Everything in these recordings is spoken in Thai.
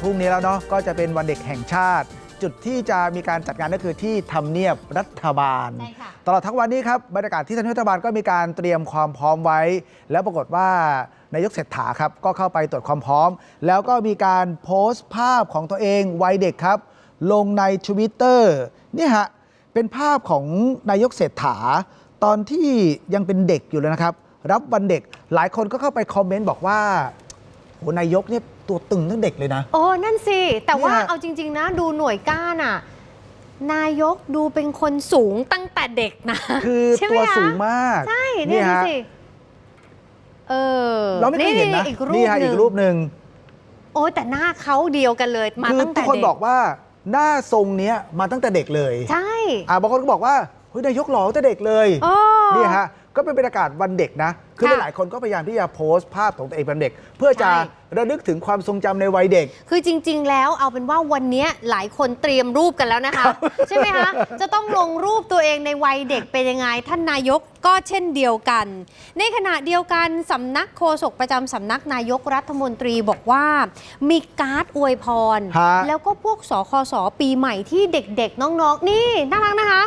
พรุ่งนี้แล้วเนาะก็จะเป็นวันเด็กแห่งชาติ จุดที่จะมีการจัดงานก็คือที่ทำเนียบรัฐบาล ใช่ค่ะ ตลอดทั้งวันนี้ครับบรรยากาศที่ทำเนียบรัฐบาลก็มีการเตรียมความพร้อมไว้ แล้วปรากฏว่านายกเศรษฐาครับก็เข้าไปตรวจความพร้อม แล้วก็มีการโพสต์ภาพของตัวเองวัยเด็กครับ ลงในทวิตเตอร์นี่ฮะเป็นภาพของนายกเศรษฐา ตอนที่ยังเป็นเด็กอยู่เลยนะครับ รับวันเด็กหลายคนก็เข้าไปคอมเมนต์บอกว่าโหนายกเนี่ย ตัวตึงตั้งเด็กเลยนะ โอ้นั่นสิ แต่ว่าเนี่ยเอาจริง ๆ นะ ดูหน่วยก้านอะ นายกดูเป็นคนสูงตั้งแต่เด็กนะคือใช่ไหมตัวคะสูงมาก ใช่เนี่ยดูฮะสิเออเราไม่เคยเห็นนะอีกรูปนี่ฮะหอีนึ่งกรูปหนึ่งโอ้ยแต่หน้าเขาเดียวกันเลย มาคือตั้งทุแต่กคนเด็กบอกว่าหน้าทรงเนี้ยมาตั้งแต่เด็กเลยใช่อ่าบางคนก็บอกว่าเฮ้ยนายกหล่อตั้งแต่เด็กเลยโอ้ นี่ฮะก็เป็นบรรยากาศวันเด็กนะ คือค่ะหลายๆคนก็พยายามที่จะโพสต์ภาพของตัวเองเป็นเด็ก เพื่อจะใช่ระลึกถึงความทรงจำในวัยเด็ก คือจริง ๆ แล้วเอาเป็นว่าวันเนี้ยหลายคนเตรียมรูปกันแล้วนะคะ ใช่ไหมคะ จะต้องลงรูปตัวเองในวัยเด็กเป็นยังไง ท่านนายกก็เช่นเดียวกัน ในขณะเดียวกันสำนักโฆษกประจำสำนักนายกรัฐมนตรีบอกว่า มีการ์ดอวยพรฮะแล้วก็พวกสคสปีใหม่ที่เด็กๆน้องๆ นี่น่ารักนะคะ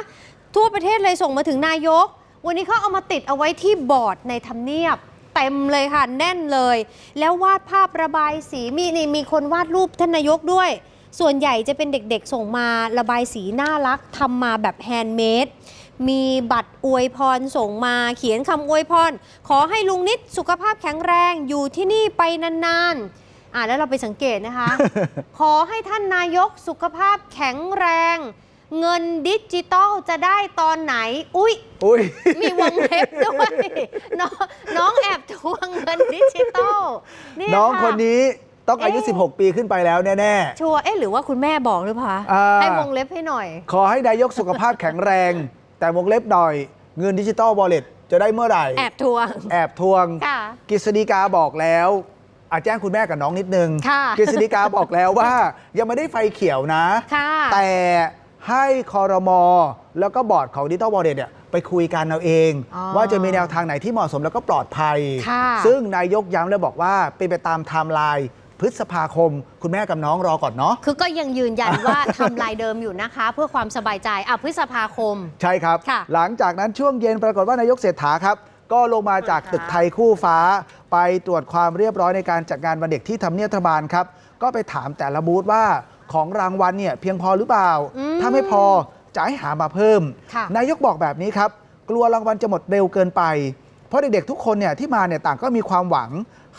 ทั่วประเทศเลยส่งมาถึงนายก วันนี้เขาเอามาติดเอาไว้ที่บอร์ดในทำเนียบเต็มเลยค่ะ แน่นเลย แล้ววาดภาพระบายสีมีนี่มีคนวาดรูปท่านนายกด้วย ส่วนใหญ่จะเป็นเด็กๆส่งมาระบายสีน่ารักทำมาแบบแฮนด์เมดมีบัตรอวยพรส่งมาเขียนคำอวยพร ขอให้ลุงนิดสุขภาพแข็งแรงอยู่ที่นี่ไปนานๆอ่าแล้วเราไปสังเกตนะคะ ขอให้ท่านนายกสุขภาพแข็งแรง เงินดิจิตอลจะได้ตอนไหน อุ๊ยอุ้ยมีวงเล็บด้วยน้องน้องแอบทวงเงินดิจิตอลเยน้องะ คนนี้ต้องอายุ เอ๊ะ 16 ปีขึ้นไปแล้วแน่ชัวร์เอ๊ะหรือว่าคุณแม่บอกหรือเปล่าอ่าให้วงเล็บให้หน่อยๆขอให้นายกสุขภาพแข็งแรง แต่วงเล็บหน่อยเงินดิจิตอลวอลเล็ตจะได้เมื่อไหร่ แอบทวง แอบทวง ค่ะกฤษฎีกาบอกแล้วอาแจ้งคุณแม่กับน้องนิดนึง ค่ะ กฤษฎีกาบอกแล้วว่า ยังไม่ได้ไฟเขียวนะ ค่ะ แต่ ให้คอรมอแล้วก็บอร์ดของดิจิตอลวอลเล็ตเนี่ยไปคุยกันเอาเอง อ๋อว่าจะมีแนวทางไหนที่เหมาะสมแล้วก็ปลอดภัย ค่ะซึ่งนายกย้ำแล้วบอกว่าเป็นไปตามไทม์ไลน์พฤษภาคม คุณแม่กับน้องรอก่อนเนาะคือก็ยังยืนยันว่าทำลายเดิมอยู่นะคะ เพื่อความสบายใจอะพฤษภาคม ใช่ครับ ค่ะ หลังจากนั้นช่วงเย็นปรากฏว่านายกเศรษฐาครับ ก็ลงมาจากตึกไทยคู่ฟ้า ไปตรวจความเรียบร้อยในการจัดงานวันเด็กที่ทำเนียบรัฐบาลครับ ก็ไปถามแต่ละบูธว่า ของรางวัลเนี่ยเพียงพอหรือเปล่าอืมถ้าไม่พอจะให้หามาเพิ่มค่ะนายกบอกแบบนี้ครับ กลัวรางวัลจะหมดเร็วเกินไป เพราะเด็กๆทุกคนเนี่ยที่มาเนี่ยต่างก็มีความหวัง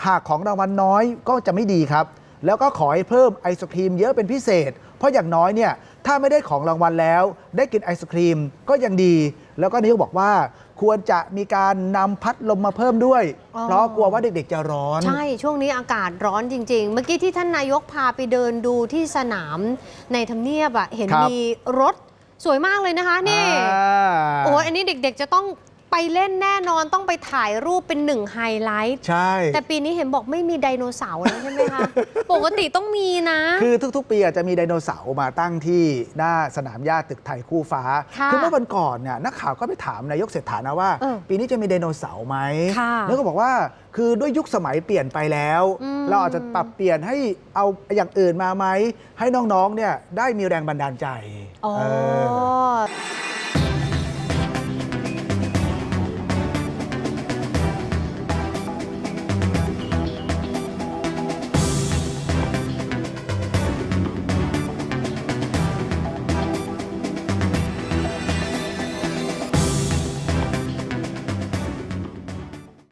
หากของรางวัลน้อยก็จะไม่ดีครับ แล้วก็ขอให้เพิ่มไอศครีมเยอะเป็นพิเศษ เพราะอย่างน้อยเนี่ยถ้าไม่ได้ของรางวัลแล้ว ได้กินไอศครีมก็ยังดี แล้วก็นายกบอกว่า ควรจะมีการนำพัดลมมาเพิ่มด้วย อ๋อ เพราะกลัวว่าเด็กๆจะร้อน ใช่ช่วงนี้อากาศร้อนจริง ๆ เมื่อกี้ที่ท่านนายกพาไปเดินดูที่สนามในทำเนียบอะเห็นครับ มีรถสวยมากเลยนะคะนี่อ่า โอ้ยอันนี้เด็กๆจะต้อง ไปเล่นแน่นอนต้องไปถ่ายรูปเป็นหนึ่งไฮไลท์ใช่ แต่ปีนี้เห็นบอกไม่มีไดโนเสาร์แล้วใช่ไหมคะ ปกติต้องมีนะ คือทุกๆ ปีอาจจะมีไดโนเสาร์มาตั้งที่หน้าสนามหญ้าตึกไทยคู่ฟ้า ค่ะอเมื่อวันก่อนเนี่ยนักข่าวก็ไปถามนายกเศรษฐานะว่า เออปีนี้จะมีไดโนเสาร์ไหมค่ะแล้วก็บอกว่าคือด้วยยุคสมัยเปลี่ยนไปแล้ว อืม เราอาจจะปรับเปลี่ยนให้เอาอย่างอื่นมาไหมให้น้องๆเนี่ยได้มีแรงบันดาลใจอ๋อ เออ